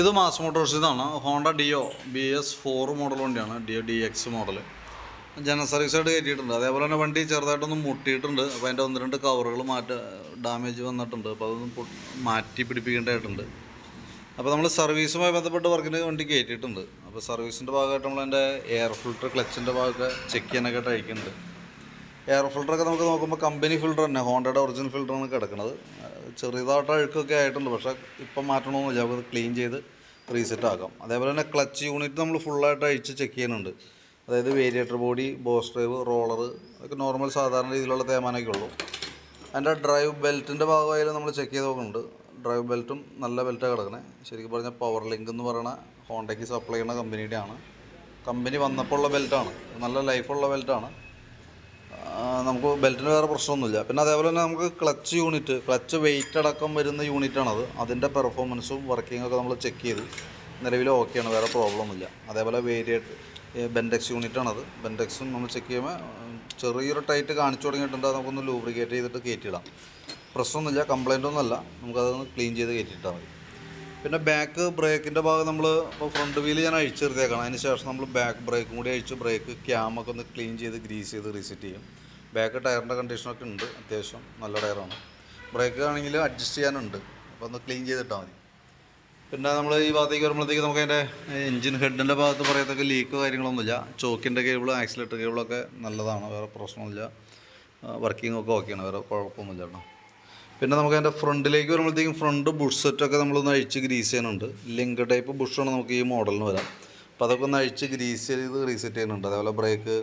ഇത് mass motors ഇതാണ്. Honda Dio B S four model വണ്ടിയാണ്. Dio D X model general service ആയിട്ട് കയറ്റിയിട്ടുണ്ട്. അതേപോലെ തന്നെ വണ്ടി ചെറുതായിട്ടൊന്ന് മുട്ടിയിട്ടുണ്ട്. അപ്പോൾ അതിന്റെ ഒന്ന് രണ്ട് കവറുകൾ മാറ്റ ഡാമേജ് വന്നിട്ടുണ്ട്. അപ്പോൾ അതൊന്ന് മാറ്റി പിടിപ്പിക്കേണ്ടതായിട്ടുണ്ട്. അപ്പോൾ നമ്മൾ സർവീസുമായി ബന്ധപ്പെട്ട് വർക്കിന് വണ്ടി കയറ്റിയിട്ടുണ്ട് അപ്പോൾ സർവീസിന്റെ ഭാഗമായിട്ട് നമ്മൾ എന്റെ എയർ ഫിൽട്ടർ ക്ലച്ചിന്റെ ഭാഗമൊക്കെ ചെക്ക് ചെയ്യാനൊക്കെ അയക്കുന്നുണ്ട് എയർ ഫിൽറ്ററൊക്കെ നമുക്ക് നോക്കുമ്പോൾ കമ്പനി ഫിൽട്ടർ തന്നെ ഹോണ്ടയുടെ ഒറിജിനൽ ഫിൽറ്ററാണ് കിടക്കുന്നത്. ചെറിയതായിട്ട് അഴുക്കൊക്കെ ആയിട്ടുണ്ട് പക്ഷേ ഇപ്പം മാറ്റണമെന്നില്ല അത് ക്ലീൻ ചെയ്ത് റീസെറ്റ് ആക്കാം. അതേപോലെ തന്നെ ക്ലച്ച് യൂണിറ്റ് നമ്മൾ ഫുള്ളായിട്ട് അഴിച്ച് ചെക്ക് ചെയ്യുന്നുണ്ട്. അതായത് variator body boss drive roller അതൊക്കെ നോർമൽ സാധാരണ രീതിയിലുള്ള തേമാനൊക്കെ ഉള്ളൂ. അതിന്റെ ഡ്രൈവ് ബെൽറ്റിന്റെ ഭാഗമായാലും നമ്മൾ ചെക്ക് ചെയ്ത് നോക്കുന്നുണ്ട്. ഡ്രൈവ് ബെൽറ്റും നല്ല ബെൽറ്റാണ് കിടക്കണേ. ശരിക്കും പറഞ്ഞാൽ പവർ ലിങ്ക് എന്ന് പറയുന്ന ഹോണ്ടയ്ക്ക് സപ്ലൈ ചെയ്യുന്ന കമ്പനിയുടെ ആണ് കമ്പനി വന്നപ്പോൾ ഉള്ള ബെൽറ്റാണ് നല്ല ലൈഫുള്ള ബെൽറ്റാണ് നമുക്ക് ബെൽറ്റിന് വേറെ പ്രശ്നമൊന്നുമില്ല. പിന്നെ അതേപോലെ തന്നെ നമുക്ക് ക്ലച്ച് യൂണിറ്റ് ക്ലച്ച് വെയിറ്റ് അടക്കം വരുന്ന യൂണിറ്റാണത് അതിന്റെ പെർഫോമൻസും വർക്കിംഗ് ഒക്കെ നമ്മൾ ചെക്ക് ചെയ്ത് നിലവിൽ ഓക്കെയാണ് വേറെ പ്രോബ്ലം ഒന്നുമില്ല. അതേപോലെ വേരിയേറ്റ് ബെൻഡെക്സ് യൂണിറ്റാണത് ബെൻഡെക്സും നമ്മൾ ചെക്ക് ചെയ്യുമ്പോൾ ചെറിയൊരു ടൈറ്റ് കാണിച്ചു തുടങ്ങിയിട്ടുണ്ട് നമുക്കൊന്ന് ലൂബ്രിക്കേറ്റ് ചെയ്തിട്ട് കയറ്റിയിടാം പ്രശ്നമൊന്നുമില്ല കംപ്ലൈന്റ് ഒന്നുമല്ല. നമുക്കതൊന്ന് ക്ലീൻ ചെയ്ത് കയറ്റിയിട്ടാൽ മതി. പിന്നെ ബാക്ക് ബ്രേക്കിന്റെ ഭാഗം നമ്മൾ ഇപ്പോൾ ഫ്രണ്ട് വീൽ ഞാൻ അഴിച്ചു നിർത്തിയേക്കണം. അതിന് ശേഷം നമ്മൾ ബാക്ക് ബ്രേക്കും കൂടി അഴിച്ച് ബ്രേക്ക് ക്യാമൊക്കെ ഒന്ന് ക്ലീൻ ചെയ്ത് ഗ്രീസ് ചെയ്ത് റീസെറ്റ് ചെയ്യും. ബാക്ക് ടയറിന്റെ കണ്ടീഷനൊക്കെ ഉണ്ട് അത്യാവശ്യം നല്ല ടയറാണ് ബ്രേക്ക് ആണെങ്കിൽ അഡ്ജസ്റ്റ് ചെയ്യാനുണ്ട്. അപ്പോൾ ഒന്ന് ക്ലീൻ ചെയ്തിട്ടാൽ മതി. പിന്നെ നമ്മൾ ഈ ഭാഗത്തേക്ക് വരുമ്പോഴത്തേക്ക് നമുക്ക് അതിന്റെ എഞ്ചിൻ ഹെഡിന്റെ ഭാഗത്ത് പറയത്തക്ക ലീക്കോ കാര്യങ്ങളൊന്നുമില്ല. ചോക്കിന്റെ കേബിൾ ആക്സിലേറ്റർ കേബിളൊക്കെ നല്ലതാണ്. വേറെ പ്രശ്നമില്ല വർക്കിംഗ് ഒക്കെ ഓക്കെയാണ് വേറെ കുഴപ്പമൊന്നുമില്ല കേട്ടോ. പിന്നെ നമുക്ക് അതിന്റെ ഫ്രണ്ടിലേക്ക് വരുമ്പോഴത്തേക്കും ഫ്രണ്ട് ബുഷ് സെറ്റൊക്കെ നമ്മളൊന്ന് അഴിച്ച് ഗ്രീസ് ചെയ്യാനുണ്ട് ലിങ്ക് ടൈപ്പ് ബുഷാണ് നമുക്ക് ഈ മോഡലിന് വരാം. അപ്പോൾ അതൊക്കെ ഒന്ന് അഴിച്ച് ഗ്രീസ് ചെയ്ത് റീസെറ്റ് ചെയ്യുന്നുണ്ട്. അതേപോലെ ബ്രേക്ക്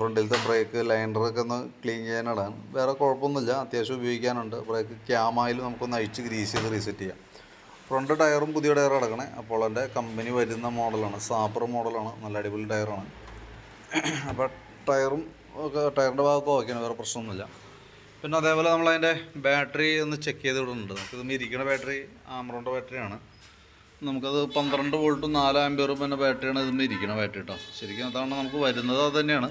ഫ്രണ്ടിലത്തെ ബ്രേക്ക് ലൈൻഡറൊക്കെ ഒന്ന് ക്ലീൻ ചെയ്യാനാണ്. വേറെ കുഴപ്പമൊന്നുമില്ല. അത്യാവശ്യം ഉപയോഗിക്കാനുണ്ട്. ബ്രേക്ക് ക്യാമായാലും നമുക്കൊന്ന് അഴിച്ച് ഗ്രീസ് ചെയ്ത് റീസെറ്റ് ചെയ്യാം. ഫ്രണ്ട് ടയറും പുതിയ ടയർ അടക്കണേ. അപ്പോൾ എന്റെ കമ്പനി വരുന്ന മോഡലാണ്. സാപ്പർ മോഡലാണ്. നല്ല അടിപൊളി ടയറാണ്. അപ്പോൾ ടയറും ഒക്കെ ടയറിന്റെ ഭാഗമൊക്കെ ഓക്കെയാണ്. വേറെ പ്രശ്നമൊന്നുമില്ല. പിന്നെ അതേപോലെ നമ്മൾ അതിന്റെ ബാറ്ററി ഒന്ന് ചെക്ക് ചെയ്ത് ഇടുന്നുണ്ട്. നമുക്ക് ഇത് ഇരിക്കുന്ന ബാറ്ററി ആമറോണിന്റെ ബാറ്ററിയാണ്. നമുക്കത് പന്ത്രണ്ട് വോൾട്ടും നാല് ആംബിയറും പിന്നെ ബാറ്ററിയാണ് ഇതിന് ഇരിക്കുന്ന ബാറ്ററി കേട്ടോ. ശരിക്കും അതാണ് നമുക്ക് വരുന്നത് അത് തന്നെയാണ്.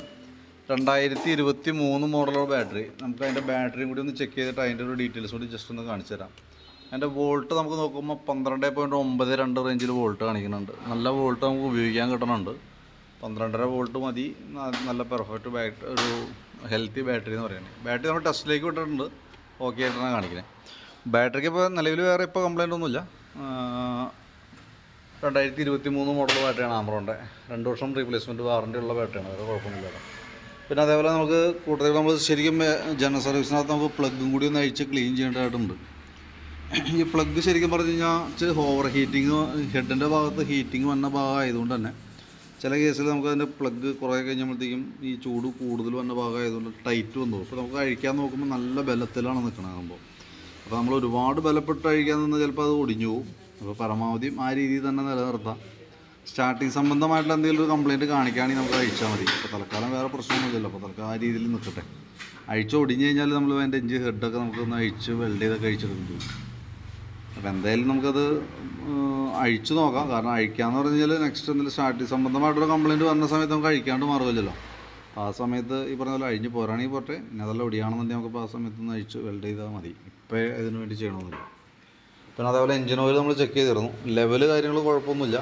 രണ്ടായിരത്തി ഇരുപത്തി മൂന്ന് മോഡലുള്ള ബാറ്ററി. നമുക്ക് അതിന്റെ ബാറ്ററിയും കൂടി ഒന്ന് ചെക്ക് ചെയ്തിട്ട് അതിന്റെ ഒരു ഡീറ്റെയിൽസ് കൂടി ജസ്റ്റ് ഒന്ന് കാണിച്ചു തരാം. അതിന്റെ വോൾട്ട് നമുക്ക് നോക്കുമ്പോൾ പന്ത്രണ്ട് പോയിന്റ് ഒമ്പത് രണ്ട് റേഞ്ചിൽ വോൾട്ട് കാണിക്കുന്നുണ്ട്. നല്ല വോൾട്ട് നമുക്ക് ഉപയോഗിക്കാൻ കിട്ടുന്നുണ്ട് പന്ത്രണ്ടര വോൾട്ട് മതി. നല്ല പെർഫെക്റ്റ് ബാറ്ററി ഒരു ഹെൽത്തി ബാറ്ററി എന്ന് പറയുന്നത്. ബാറ്ററി നമ്മൾ ടെസ്റ്റിലേക്ക് വിട്ടിട്ടുണ്ട്. ഓക്കെ ആയിട്ടാണ് കാണിക്കുന്നത് ബാറ്ററിക്ക് ഇപ്പോൾ നിലവിൽ വേറെ ഇപ്പോൾ കംപ്ലൈന്റ് ഒന്നുമില്ല. രണ്ടായിരത്തി ഇരുപത്തി മൂന്ന് മോഡൽ ബാറ്ററിയാണ് ആമറോന്റെ രണ്ട് വർഷം റീപ്ലേസ്മെന്റ് വാറണ്ടി ഉള്ള ബാറ്ററിയാണ് വേറെ കുഴപ്പമൊന്നുമില്ല. പിന്നെ അതേപോലെ നമുക്ക് കൂട്ടത്തിൽ നമ്മൾ ശരിക്കും ജനറൽ സർവീസിനകത്ത് നമുക്ക് പ്ലഗും കൂടി ഒന്ന് അഴിച്ച് ക്ലീൻ ചെയ്യേണ്ടതായിട്ടുണ്ട്. ഈ പ്ലഗ് ശരിക്കും പറഞ്ഞു കഴിഞ്ഞാൽ ഓവർ ഹീറ്റിങ് ഹെഡിന്റെ ഭാഗത്ത് ഹീറ്റിംഗ് വന്ന ഭാഗമായതുകൊണ്ട് തന്നെ ചില കേസിൽ നമുക്ക് അതിന്റെ പ്ലഗ് കുറേ കഴിഞ്ഞപ്പോഴത്തേക്കും ഈ ചൂട് കൂടുതൽ വന്ന ഭാഗമായതുകൊണ്ട് ടൈറ്റ് വന്നു. അപ്പോൾ നമുക്ക് അഴിക്കാൻ നോക്കുമ്പോൾ നല്ല ബലത്തിലാണ് നിൽക്കുന്നത് സംഭവം അപ്പോൾ നമ്മൾ ഒരുപാട് ബലപ്പെട്ട് അഴിക്കാൻ നിന്ന് ചിലപ്പോൾ അത് ഒടിഞ്ഞു പോകും. അപ്പോൾ പരമാവധി ആ രീതിയിൽ തന്നെ നിലനിർത്താം. സ്റ്റാർട്ടിങ് സംബന്ധമായിട്ടുള്ള എന്തെങ്കിലും ഒരു കംപ്ലയിന്റ് കാണിക്കുകയാണെങ്കിൽ നമുക്ക് അഴിച്ചാൽ മതി. അപ്പോൾ തൽക്കാലം വേറെ പ്രശ്നമൊന്നുമില്ലല്ലോ. അപ്പോൾ തൽക്കാലം ആ രീതിയിൽ നിൽക്കട്ടെ അഴിച്ച് ഒടിഞ്ഞു കഴിഞ്ഞാൽ നമ്മൾ അതിന്റെ എഞ്ചിൻ ഹെഡൊക്കെ നമുക്കൊന്ന് അഴിച്ച് വെൽഡ് ചെയ്തൊക്കെ അഴിച്ചെടുക്കും ചെയ്യും അപ്പോൾ എന്തായാലും നമുക്കത് അഴിച്ചു നോക്കാം. കാരണം അഴിക്കാന്ന് പറഞ്ഞു കഴിഞ്ഞാൽ നെക്സ്റ്റ് എന്തെങ്കിലും സ്റ്റാർട്ടിങ് സംബന്ധമായിട്ടൊരു കംപ്ലയിന്റ് വന്ന സമയത്ത് നമുക്ക് അഴിക്കാണ്ട് മാറുമല്ലോ അപ്പോൾ ആ സമയത്ത് ഈ പറഞ്ഞ പോലെ അഴിഞ്ഞ് പോരാണെങ്കിൽ പോട്ടെ. ഇനി അതെല്ലാം ഒടിയാണെന്നുണ്ടെങ്കിൽ നമുക്ക് ആ സമയത്ത് ഒന്ന് അഴിച്ച് വെൽഡ് ചെയ്താൽ മതി. ഇപ്പോൾ ഇതിനു വേണ്ടി ചെയ്യണമെന്നില്ല പിന്നെ അതേപോലെ എഞ്ചിൻ ഓയിൽ നമ്മൾ ചെക്ക് ചെയ്തിരുന്നു. ലെവൽ കാര്യങ്ങൾ കുഴപ്പമൊന്നുമില്ല.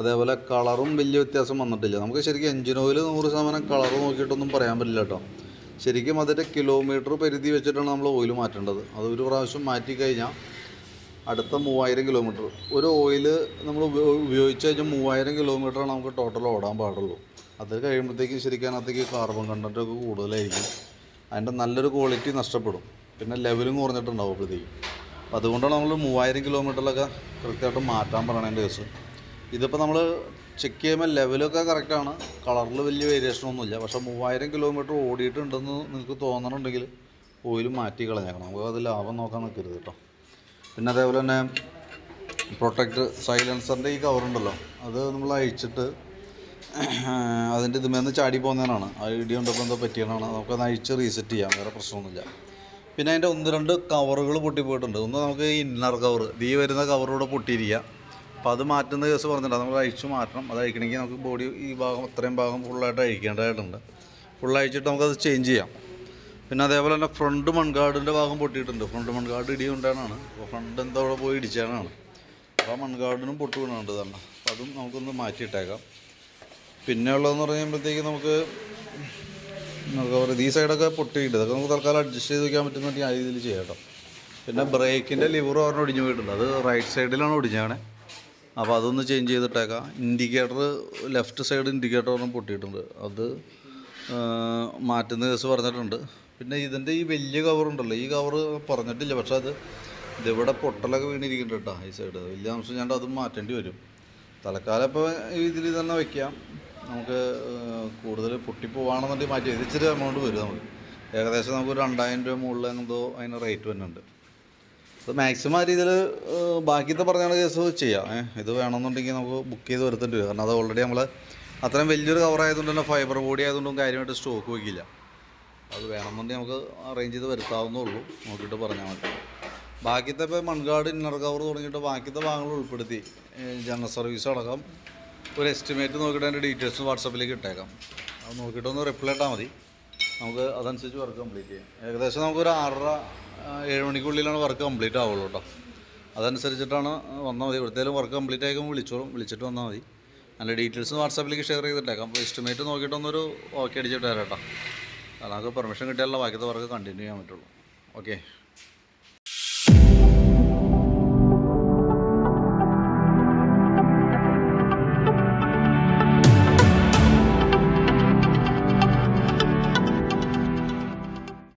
അതേപോലെ കളറും വലിയ വ്യത്യാസം വന്നിട്ടില്ല. നമുക്ക് ശരിക്കും എഞ്ചിൻ ഓയിൽ നൂറ് ശതമാനം കളർ നോക്കിയിട്ടൊന്നും പറയാൻ പറ്റില്ല കേട്ടോ. ശരിക്കും അതിന്റെ കിലോമീറ്റർ പരിധി വെച്ചിട്ടാണ് നമ്മൾ ഓയിൽ മാറ്റേണ്ടത്. അത് ഒരു പ്രാവശ്യം മാറ്റി കഴിഞ്ഞാൽ അടുത്ത മൂവായിരം കിലോമീറ്റർ ഒരു ഓയിൽ നമ്മൾ ഉപയോ- ഉപയോഗിച്ച് കഴിഞ്ഞാൽ മൂവായിരം കിലോമീറ്ററാണ് നമുക്ക് ടോട്ടൽ ഓടാൻ പാടുള്ളൂ. അത് കഴിയുമ്പോഴത്തേക്കും ശരിക്കും അതിനകത്തേക്ക് കാർബൺ കണ്ടന്റ് ഒക്കെ കൂടുതലായിരിക്കും. അതിന്റെ നല്ലൊരു ക്വാളിറ്റി നഷ്ടപ്പെടും. പിന്നെ ലെവലും കുറഞ്ഞിട്ടുണ്ടാവും അപ്പോഴത്തേക്കും അപ്പോൾ അതുകൊണ്ടാണ് നമ്മൾ മൂവായിരം കിലോമീറ്ററിലൊക്കെ കൃത്യമായിട്ട് മാറ്റാൻ പറയണതിന്റെ കേസ് ഇതിപ്പോൾ നമ്മൾ ചെക്ക് ചെയ്യുമ്പോൾ ലെവലൊക്കെ കറക്റ്റാണ് കളറിൽ വലിയ വേരിയേഷൻ ഒന്നുമില്ല. പക്ഷേ മൂവായിരം കിലോമീറ്റർ ഓടിയിട്ടുണ്ടെന്ന് നിങ്ങൾക്ക് തോന്നണമെങ്കിൽ ഓയിൽ മാറ്റി കളഞ്ഞേക്കണം. നമുക്ക് അത് ലാഭം നോക്കാൻ നിൽക്കരുത് കേട്ടോ. പിന്നെ അതേപോലെ തന്നെ പ്രൊട്ടക്ട് സൈലൻസറിന്റെ ഈ കവറുണ്ടല്ലോ അത് നമ്മൾ അഴിച്ചിട്ട് അതിന്റെ ഇതുമേന്ന് ചാടി പോകുന്നതിനാണ് ആ ഇടി കൊണ്ടപ്പോൾ എന്തോ പറ്റിയതാണ് നമുക്കത് അഴിച്ച് റീസെറ്റ് ചെയ്യാം വേറെ പ്രശ്നമൊന്നുമില്ല. പിന്നെ അതിന്റെ ഒന്ന് രണ്ട് കവറുകൾ പൊട്ടിപ്പോയിട്ടുണ്ട്. ഒന്ന് നമുക്ക് ഇന്നർ കവർ ദീ വരുന്ന കവറൂടെ പൊട്ടിയിരിക്കുക. അപ്പോൾ അത് മാറ്റുന്ന കേസ് പറഞ്ഞിട്ടുണ്ട്. നമ്മൾ അഴിച്ച് മാറ്റണം. അത് അഴിക്കണമെങ്കിൽ നമുക്ക് ബോഡി ഈ ഭാഗം അത്രയും ഭാഗം ഫുള്ളായിട്ട് അഴിക്കേണ്ടതായിട്ടുണ്ട്. ഫുൾ അഴിച്ചിട്ട് നമുക്കത് ചേഞ്ച് ചെയ്യാം. പിന്നെ അതേപോലെ തന്നെ ഫ്രണ്ട് മൺകാടിന്റെ ഭാഗം പൊട്ടിയിട്ടുണ്ട്. ഫ്രണ്ട് മൺകാട് ഇടി കൊണ്ടാണ്. അപ്പോൾ ഫ്രണ്ട് എന്താ അവിടെ പോയി ഇടിച്ചാണ് അപ്പോൾ ആ മൺകാടിനും പൊട്ട് വീണുണ്ട് തന്നെ. അപ്പം അതും നമുക്കൊന്ന് മാറ്റിയിട്ടേക്കാം. പിന്നെ ഉള്ളതെന്ന് പറയുമ്പോഴത്തേക്ക് നമുക്ക് നമുക്ക് പറയുക ഈ സൈഡൊക്കെ പൊട്ടിയിട്ടുണ്ട്. അതൊക്കെ നമുക്ക് തൽക്കാലം അഡ്ജസ്റ്റ് ചെയ്ത് വയ്ക്കാൻ പറ്റുന്ന രീതിയിൽ ചെയ്യാം പിന്നെ ബ്രേക്കിന്റെ ലിവർ ഒരെണ്ണം ഒടിഞ്ഞു പോയിട്ടുണ്ട്. അത് റൈറ്റ് സൈഡിലാണ് ഒടിഞ്ഞാണ്. അപ്പോൾ അതൊന്ന് ചേഞ്ച് ചെയ്തിട്ടേക്കാം. ഇൻഡിക്കേറ്റർ ലെഫ്റ്റ് സൈഡ് ഇൻഡിക്കേറ്റർ ഒരെണ്ണം പൊട്ടിയിട്ടുണ്ട്. അത് മാറ്റുന്ന കേസ് പറഞ്ഞിട്ടുണ്ട്. പിന്നെ ഇതിന്റെ ഈ വലിയ കവറുണ്ടല്ലോ ഈ കവറ് പറഞ്ഞിട്ടില്ല. പക്ഷേ അത് ഇതിവിടെ പൊട്ടലൊക്കെ വീണിരിക്കുന്നുണ്ട് കേട്ടോ ഈ സൈഡ് വലിയ അംശം ഞാൻ അതും മാറ്റേണ്ടി വരും. തലക്കാലം ഇപ്പോൾ ഇതിൽ തന്നെ വയ്ക്കാം നമുക്ക് കൂടുതൽ പൊട്ടിപ്പോവാണെന്നുണ്ടെങ്കിൽ മാറ്റി. ഇച്ചിരി എമൗണ്ട് വരും നമുക്ക് ഏകദേശം നമുക്ക് രണ്ടായിരം രൂപ മുകളിൽ എന്തോ അതിന് റേറ്റ് വരുന്നുണ്ട്. അത് മാക്സിമം ആ രീതിയിൽ ബാക്കിയത്തെ പറഞ്ഞ കേസ് ചെയ്യാം. ഇത് വേണമെന്നുണ്ടെങ്കിൽ നമുക്ക് ബുക്ക് ചെയ്ത് വരുത്തേണ്ടി വരും. കാരണം അത് ഓൾറെഡി നമ്മൾ അത്രയും വലിയൊരു കവർ ആയതുകൊണ്ട് തന്നെ ഫൈബർ ബോഡി ആയതുകൊണ്ടും കാര്യമായിട്ട് സ്റ്റോക്ക് വയ്ക്കില്ല അത് വേണമെന്നുണ്ടെങ്കിൽ നമുക്ക് അറേഞ്ച് ചെയ്ത് വരുത്താവുന്നേ ഉള്ളൂ. നോക്കിയിട്ട് പറഞ്ഞാൽ മതി. ബാക്കിയത്തെ ഇപ്പോൾ മൺകാട് ഇന്നർ കവർ തുടങ്ങിയിട്ട് ബാക്കിയത്തെ ഭാഗങ്ങൾ ഉൾപ്പെടുത്തി ജനറൽ സർവീസ് അടക്കം ഒരു എസ്റ്റിമേറ്റ് നോക്കിയിട്ട് അതിന്റെ ഡീറ്റെയിൽസ് വാട്സപ്പിലേക്ക് ഇട്ടേക്കാം. അത് നോക്കിയിട്ടൊന്ന് റിപ്ലൈ ഇട്ടാൽ മതി. നമുക്ക് അതനുസരിച്ച് വർക്ക് കംപ്ലീറ്റ് ചെയ്യാം. ഏകദേശം നമുക്കൊരു ആറര ഏഴ് മണിക്കുള്ളിലാണ് വർക്ക് കംപ്ലീറ്റ് ആവുള്ളൂ കേട്ടോ. അതനുസരിച്ചിട്ടാണ് വന്നാൽ മതി. ഇവിടുത്തേലും വർക്ക് കംപ്ലീറ്റ് ആയിക്കുമ്പോൾ വിളിച്ചോളും. വിളിച്ചിട്ട് വന്നാൽ മതി. അതിന്റെ ഡീറ്റെയിൽസ് വാട്സാപ്പിലേക്ക് ഷെയർ ചെയ്തിട്ടേക്കാം അപ്പോൾ എസ്റ്റിമേറ്റ് നോക്കിയിട്ടൊന്നൊരു ഓക്കെ അടിച്ചിട്ട് തരാം കേട്ടോ. നമുക്ക് പെർമിഷൻ കിട്ടിയാലുള്ള ബാക്കിയത്തെ വർക്ക് കണ്ടിന്യൂ ചെയ്യാൻ പറ്റുള്ളൂ. ഓക്കെ.